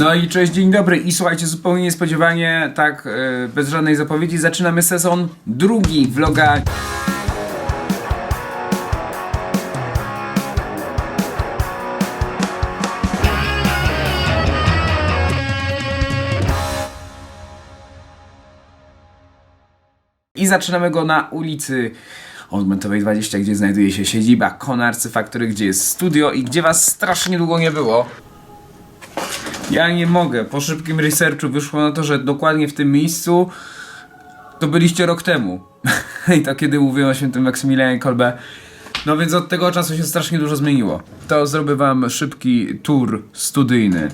No i cześć, dzień dobry i słuchajcie, zupełnie niespodziewanie, tak e, bez żadnej zapowiedzi, zaczynamy sezon drugi vloga. I zaczynamy go na ulicy Odmentowej 20, gdzie znajduje się siedziba Konarcy Factory, gdzie jest studio i gdzie was strasznie długo nie było. Ja nie mogę. Po szybkim researchu wyszło na to, że dokładnie w tym miejscu to byliście rok temu. I to kiedy mówiłem o świętym Maksymilianie Kolbe. No więc od tego czasu się strasznie dużo zmieniło. To zrobię wam szybki tour studyjny.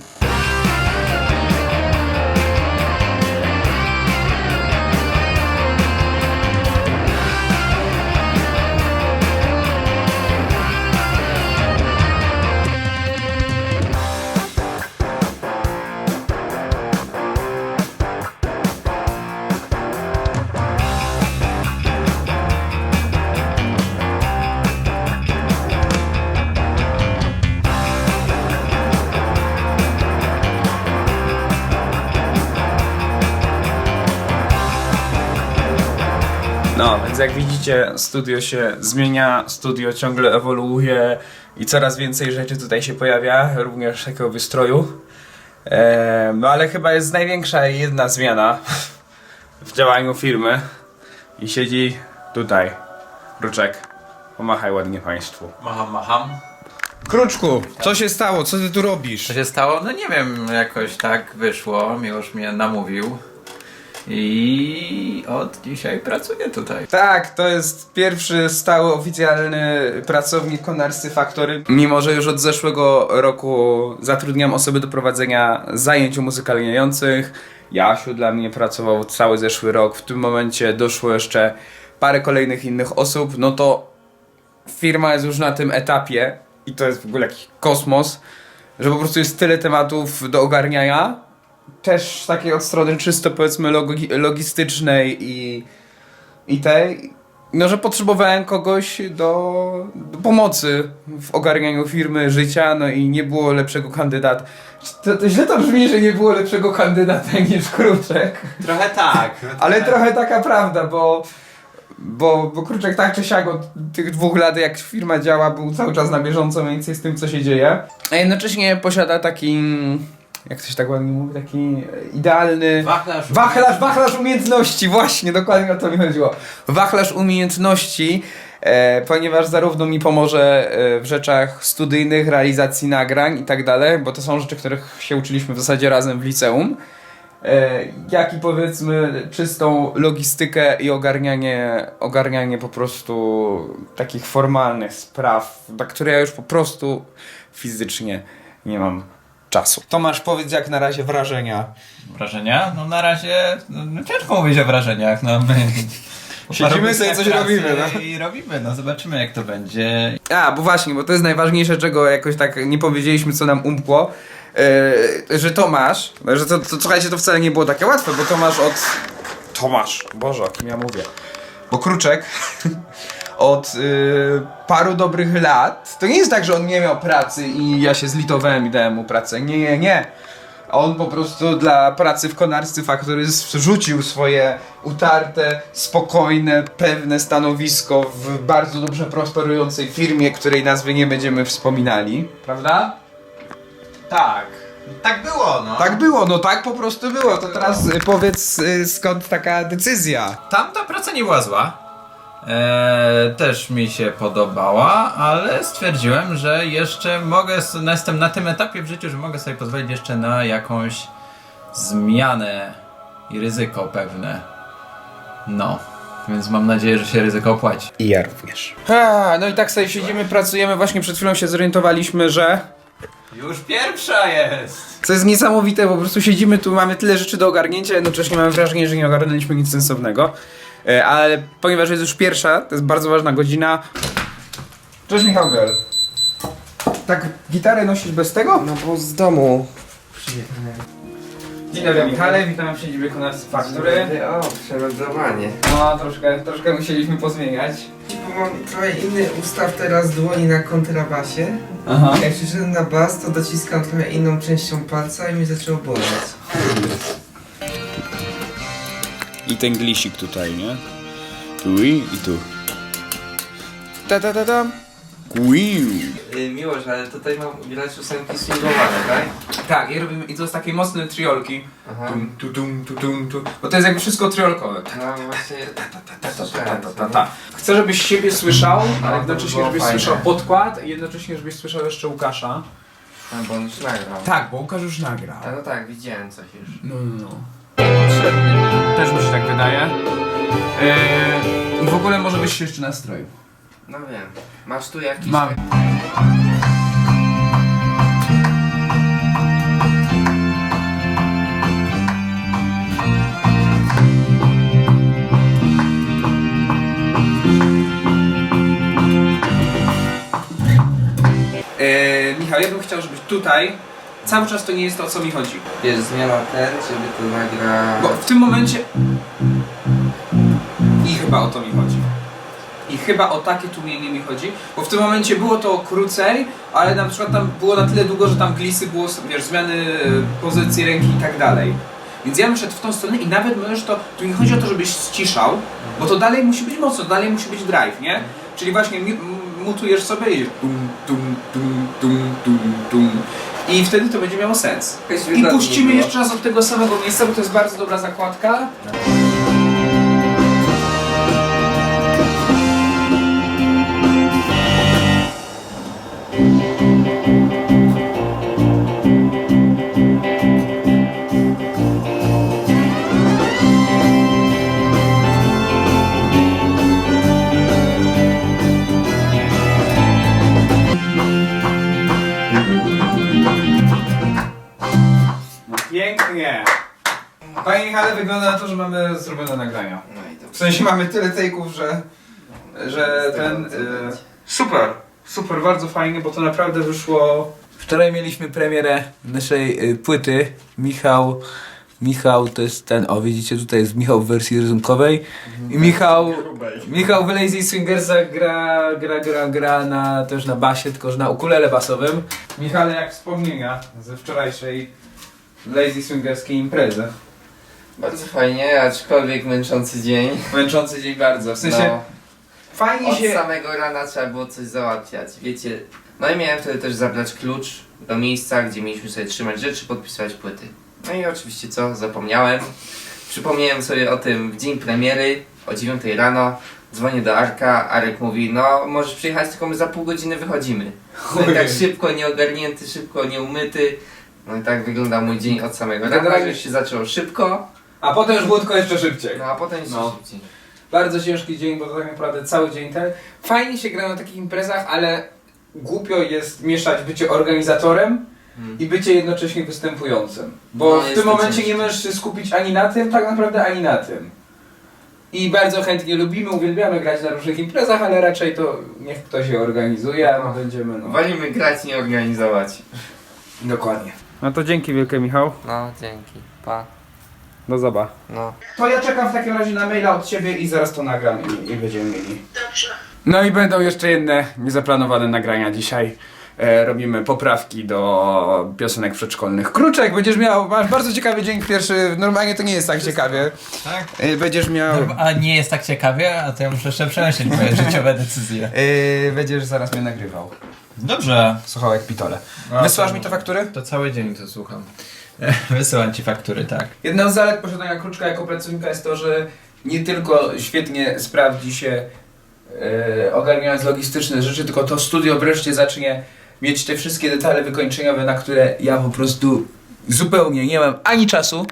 No, więc jak widzicie, studio się zmienia, studio ciągle ewoluuje i coraz więcej rzeczy tutaj się pojawia, również takiego wystroju. E, no ale chyba jest największa jedna zmiana w działaniu firmy i siedzi tutaj Kruczek. Pomachaj ładnie Państwu. Macham, macham. Kruczku, co się stało? Co ty tu robisz? Co się stało? No nie wiem, jakoś tak wyszło. Miłosz mnie namówił. I od dzisiaj pracuję tutaj. Tak, to jest pierwszy stały oficjalny pracownik Konarsy Factory. Mimo, że już od zeszłego roku zatrudniam osoby do prowadzenia zajęć umuzykalniających. Jasiu dla mnie pracował cały zeszły rok. W tym momencie doszło jeszcze parę kolejnych innych osób. No to firma jest już na tym etapie i to jest w ogóle jakiś kosmos, że po prostu jest tyle tematów do ogarniania. Też takiej od strony czysto powiedzmy logi- logistycznej i, i tej, no że potrzebowałem kogoś do, do pomocy w ogarnianiu firmy, życia, no i nie było lepszego kandydata. To, to źle to brzmi, że nie było lepszego kandydata niż Kruczek. Trochę tak. Ale trochę taka prawda, bo, bo, bo Kruczek tak czy siak od tych dwóch lat, jak firma działa, był cały czas na bieżąco mniej więcej z tym, co się dzieje. A jednocześnie posiada taki, jak coś tak ładnie mówi, taki idealny... Wachlarz. Wachlarz, wachlarz umiejętności, właśnie, dokładnie o to mi chodziło. Wachlarz umiejętności, e, ponieważ zarówno mi pomoże e, w rzeczach studyjnych, realizacji nagrań i tak dalej, bo to są rzeczy, których się uczyliśmy w zasadzie razem w liceum, e, jak i powiedzmy czystą logistykę i ogarnianie, ogarnianie po prostu takich formalnych spraw, na które ja już po prostu fizycznie nie mam czasu. Tomasz, powiedz jak na razie wrażenia. Wrażenia? No na razie no, no ciężko mówić o wrażeniach. No, my, Siedzimy sobie, coś robimy, no. I robimy, no zobaczymy jak to będzie. A, bo właśnie, bo to jest najważniejsze, czego jakoś tak nie powiedzieliśmy, co nam umkło. Yy, że Tomasz, że to, to słuchajcie, to wcale nie było takie łatwe, bo Tomasz od. Tomasz, Boże, o kim ja mówię. Bo Kruczek od yy, paru dobrych lat. To nie jest tak, że on nie miał pracy i ja się zlitowałem i dałem mu pracę. Nie, nie, nie. On po prostu dla pracy w konarstwie Factory rzucił swoje utarte, spokojne, pewne stanowisko w bardzo dobrze prosperującej firmie, której nazwy nie będziemy wspominali. Prawda? Tak. Tak było, no. Tak było, no tak po prostu było. To teraz y, powiedz y, skąd taka decyzja. Tamta praca nie była zła. Eee, też mi się podobała, ale stwierdziłem, że jeszcze mogę, no jestem na tym etapie w życiu, że mogę sobie pozwolić jeszcze na jakąś zmianę i ryzyko pewne. No, więc mam nadzieję, że się ryzyko opłaci. I ja również. A, no i tak sobie siedzimy, pracujemy. Właśnie przed chwilą się zorientowaliśmy, że Już pierwsza jest! Co jest niesamowite, po prostu siedzimy tu, mamy tyle rzeczy do ogarnięcia, jednocześnie mamy wrażenie, że nie ogarnęliśmy nic sensownego. E, Ale ponieważ jest już pierwsza, to jest bardzo ważna godzina. Cześć Michał Gel. Tak gitarę nosisz bez tego? No bo z domu. Dzień dobry Michale, witam w siedzibie Konarstw Factory. O, przelogowanie. No, troszkę, troszkę musieliśmy pozmieniać. Bo mam trochę inny ustaw teraz dłoni na kontrabasie. Aha. Jak przyszedłem na bas, to dociskam trochę inną częścią palca i mi zaczęło boleć. I ten glisik tutaj, nie? Tu i, i tu. Ta ta ta ta. Quiu. Yy, Miłość, ale tutaj mam grać ósemki swingowane, tak? Tak, i robimy, i to jest takie mocne triolki. Aha. Tum, tu, tum, tu, tum, tu. Bo to jest jakby wszystko triolkowe. No właśnie... Ta, ta, ta, ta, ta, ta. Chcę, żebyś siebie słyszał, No, ale jednocześnie żebyś fajne. słyszał podkład i jednocześnie żebyś słyszał jeszcze Łukasza. A, bo on już nagrał. Tak, bo Łukasz już nagrał. A no tak, widziałem coś już. No, no, no. Też mi się tak wydaje. Eee, I w ogóle może byś się jeszcze nastroił. No wiem. Masz tu jakiś... Mam. Eee, Michał, ja bym chciał, żebyś tutaj cały czas to nie jest to, o co mi chodzi. Wiesz, zmiana ten, żeby to nagra... Bo w tym momencie. I chyba o to mi chodzi. I chyba o takie tłumienie mi chodzi, bo w tym momencie było to krócej, ale na przykład tam było na tyle długo, że tam glisy było, wiesz, zmiany pozycji ręki i tak dalej. Więc ja bym szedł w tą stronę i nawet możesz to, tu nie chodzi o to, żebyś ściszał, bo to dalej musi być mocno, dalej musi być drive, nie? Czyli właśnie mutujesz sobie i tum, tum, tum, tum, tum, tum. I wtedy to będzie miało sens. I puścimy jeszcze raz od tego samego miejsca, bo to jest bardzo dobra zakładka. Panie Michale, wygląda na to, że mamy zrobione nagrania. No i. W sensie mamy tyle take'ów, że, że ten... Y, super, super, bardzo fajnie, bo to naprawdę wyszło... Wczoraj mieliśmy premierę naszej y, płyty. Michał... Michał to jest ten, o widzicie tutaj jest Michał w wersji rysunkowej i Michał, Michał w Lazy Swingersach gra, gra, gra, gra na, też na basie, tylko że na ukulele basowym. Michale, jak wspomnienia ze wczorajszej Lazy Swingerskiej imprezy. Bardzo fajnie, aczkolwiek męczący dzień. Męczący dzień bardzo, w sensie No. fajnie Od się... samego rana trzeba było coś załatwiać, wiecie. No i miałem wtedy też zabrać klucz do miejsca, gdzie mieliśmy sobie trzymać rzeczy, podpisywać płyty. No i oczywiście co, zapomniałem. Przypomniałem sobie o tym w dzień premiery, o 9 rano. Dzwonię do Arka, Arek mówi, no możesz przyjechać, tylko my za pół godziny wychodzimy. No i tak Ojej. szybko, nieogarnięty, szybko, nieumyty. No i tak wygląda mój dzień od samego rana, Generalnie- że się zaczęło szybko, A potem już tylko jeszcze szybciej. no a potem jeszcze No. szybciej. Bardzo ciężki dzień, bo to tak naprawdę cały dzień ten. Fajnie się gra na takich imprezach, ale głupio jest mieszać bycie organizatorem Hmm. i bycie jednocześnie występującym. Bo No, w jest tym to momencie ciężkie. nie możesz się skupić ani na tym, tak naprawdę ani na tym. I bardzo chętnie lubimy, uwielbiamy grać na różnych imprezach, ale raczej to niech ktoś je organizuje, a my będziemy no. Wolimy grać, nie organizować. Dokładnie. No to dzięki wielkie Michał. No, dzięki. Pa. Do zoba. No. To ja czekam w takim razie na maila od ciebie i zaraz to nagram i, i będziemy mieli. Dobrze. No i będą jeszcze jedne niezaplanowane nagrania dzisiaj. E, robimy poprawki do piosenek przedszkolnych. Kruczek, będziesz miał, masz bardzo ciekawy dzień pierwszy, normalnie to nie jest tak ciekawie. Tak? E, będziesz miał, A nie jest tak ciekawie, a to ja muszę jeszcze przemyśleć moje życiowe decyzje. e, będziesz zaraz mnie nagrywał. Dobrze. Słuchał jak pitole. A, Wysłasz to- mi te faktury? To cały dzień to słucham. Wysyłam ci faktury, tak. Jedną z zalet posiadania Kruczka jako pracownika jest to, że nie tylko świetnie sprawdzi się e, ogarniając logistyczne rzeczy, tylko to studio wreszcie zacznie mieć te wszystkie detale wykończeniowe, na które ja po prostu zupełnie nie mam ani czasu,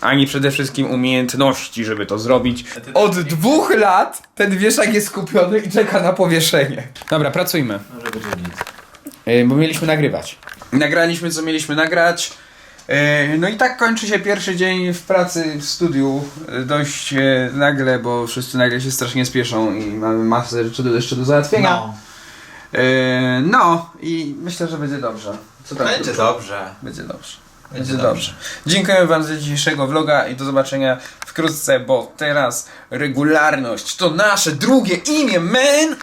ani przede wszystkim umiejętności, żeby to zrobić. Od dwóch lat ten wieszak jest kupiony i czeka na powieszenie. Dobra, pracujmy. Może być nic. E, bo mieliśmy nagrywać. Nagraliśmy co mieliśmy nagrać. E, No i tak kończy się pierwszy dzień w pracy w studiu e, dość e, nagle, bo wszyscy nagle się strasznie spieszą i mamy masę rzeczy do, jeszcze do załatwienia. No. No i myślę, że będzie dobrze. Co tam? Będzie dobrze. Będzie dobrze. Będzie Będzie dobrze. Dziękujemy wam za dzisiejszego vloga i do zobaczenia wkrótce, bo teraz regularność to nasze drugie imię, man!